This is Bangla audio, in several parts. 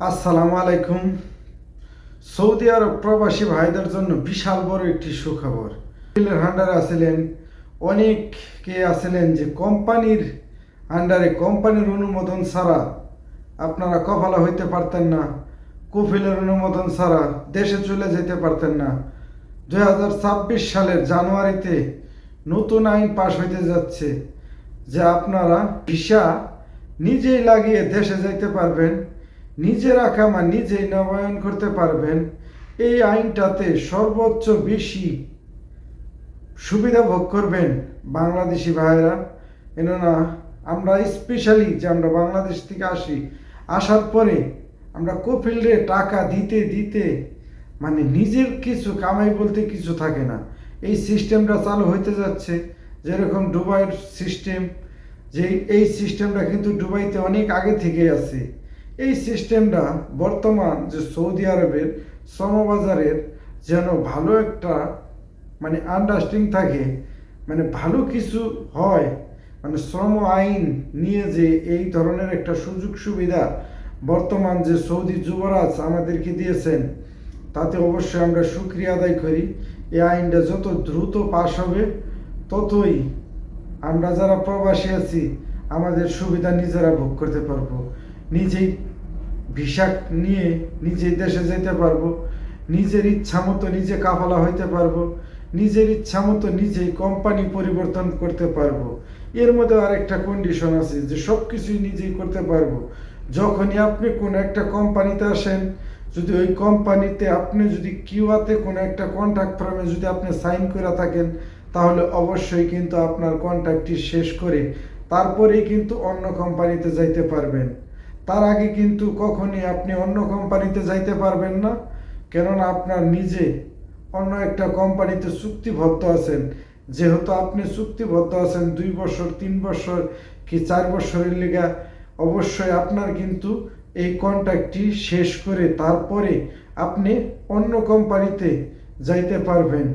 আসসালামু আলাইকুম। সৌদি আরব প্রবাসী ভাইদের জন্য বিশাল বড় একটি সুখবর। বিলের আন্ডারে আছিলেন অনেকে আছিলেন যে কোম্পানির আন্ডারে কোম্পানির অনুমোদন ছাড়া আপনারা কপালা হইতে পারতেন না, কুফিলের অনুমোদন ছাড়া দেশে চলে যেতে পারতেন না। দুই হাজার ছাব্বিশ সালের জানুয়ারিতে নতুন আইন পাশ হইতে যাচ্ছে যে আপনারা ভিসা নিজেই লাগিয়ে দেশে যাইতে পারবেন। নিজের আকামা নিজেই নবায়ন করতে পারবেন, এই আইনটাতে সর্বোচ্চ বেশি সুবিধা ভোগ করবেন বাংলাদেশি ভাইয়েরা। কেননা আমরা স্পেশালি যে আমরা বাংলাদেশ থেকে আসি, আসার পরে আমরা কোফিল্ডে টাকা দিতে দিতে মানে নিজের কিছু কামাই বলতে কিছু থাকে না। এই সিস্টেমটা চালু হইতে যাচ্ছে, যেরকম দুবাইয়ের সিস্টেম যে এই সিস্টেমটা কিন্তু দুবাইতে অনেক আগে থেকে আছে। এই সিস্টেমটা বর্তমান যে সৌদি আরবের শ্রমবাজারের যেন ভালো একটা মানে আন্ডারস্ট্যান্ডিং থাকে মানে ভালো কিছু হয় মানে শ্রম আইন নিয়ে যে এই ধরনের একটা সুযোগ সুবিধা বর্তমান যে সৌদি যুবরাজ আমাদেরকে দিয়েছেন, তাতে অবশ্যই আমরা সুক্রিয়া আদায় করি। এই আইনটা যত দ্রুত পাশ হবে, ততই আমরা যারা প্রবাসী আছি, আমাদের সুবিধা নিজেরা ভোগ করতে পারব। নিজেই ভিসা নিয়ে নিজেই দেশে যেতে পারব, নিজের ইচ্ছা মতো নিজে কাফালা হইতে পারব, নিজের ইচ্ছা মতো নিজেই কোম্পানি পরিবর্তন করতে পারব। এর মধ্যে আরেকটা কন্ডিশন আছে যে সব কিছুই নিজেই করতে পারব। যখনই আপনি কোনো একটা কোম্পানিতে আসেন, যদি ওই কোম্পানিতে আপনি যদি কিউআতে কোনো একটা কন্ট্রাক্ট ফর্মে যদি আপনি সাইন করে থাকেন, তাহলে অবশ্যই কিন্তু আপনার কন্ট্রাক্টটি শেষ করে তারপরেই কিন্তু অন্য কোম্পানিতে যাইতে পারবেন। তার আগে কিন্তু কখনই আপনি অন্য কোম্পানিতে যাইতে পারবেন না, কেননা আপনার নিজে অন্য একটা কোম্পানিতে চুক্তিবদ্ধ আছেন। যেহেতু আপনি চুক্তিবদ্ধ আছেন দুই বছর, তিন বছর কি চার বছরের লেগা, অবশ্যই আপনার কিন্তু এই কন্ট্রাক্টটি শেষ করে তারপরে আপনি অন্য কোম্পানিতে যাইতে পারবেন।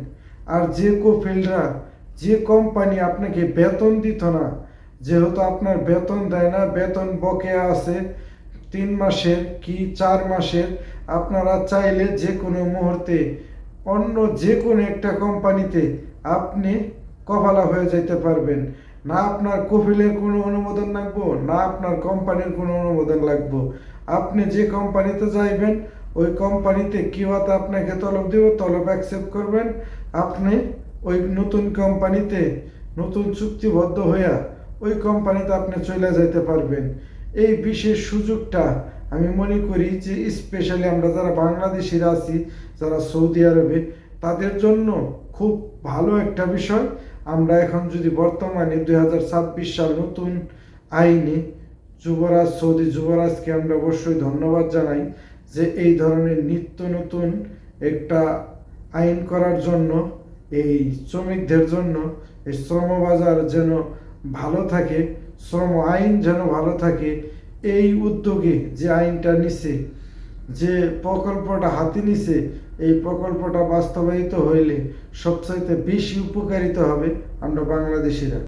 আর যে কোফিল্ডরা, যে কোম্পানি আপনাকে বেতন দিত না যেহেতু আপনার বেতন দেয় না, বেতন বকেয়া আছে, তিন মাসের কি চার মাসের, আপনারা চাইলে যে কোনো মুহূর্তে অন্য যে কোনো একটা কোম্পানিতে আপনি কপালা হয়ে যেতে পারবেন। না আপনার কফিলের কোনো অনুমোদন লাগবো, না আপনার কোম্পানির কোনো অনুমোদন লাগবো। আপনি যে কোম্পানিতে যাইবেন, ওই কোম্পানিতে কিওয়াতে আপনাকে তলব দেব, তলব অ্যাকসেপ্ট করবেন। আপনি ওই নতুন কোম্পানিতে নতুন চুক্তিবদ্ধ হইয়া ওই কোম্পানিতে আপনি চলে যেতে পারবেন। এই বিশেষ সুযোগটা আমি মনে করি যে স্পেশালি আমরা যারা বাংলাদেশিরা আছি, যারা সৌদি আরবে, তাদের জন্য খুব ভালো একটা বিষয়। আমরা এখন যদি বর্তমানে দুই হাজার ছাব্বিশ সাল নতুন আইনে যুবরাজ, সৌদি যুবরাজকে আমরা অবশ্যই ধন্যবাদ জানাই যে এই ধরনের নিত্য নতুন একটা আইন করার জন্য, এই শ্রমিকদের জন্য, এই শ্রমবাজার যেন ভালো থাকে, শ্রম আইন যেন ভালো থাকে, এই উদ্যোগে যে আইনটা নিছে, যে প্রকল্পটা হাতে নিছে, এই প্রকল্পটা বাস্তবায়িত হইলে সবচাইতে বেশি উপকারিত হবে আমরা বাংলাদেশিরা।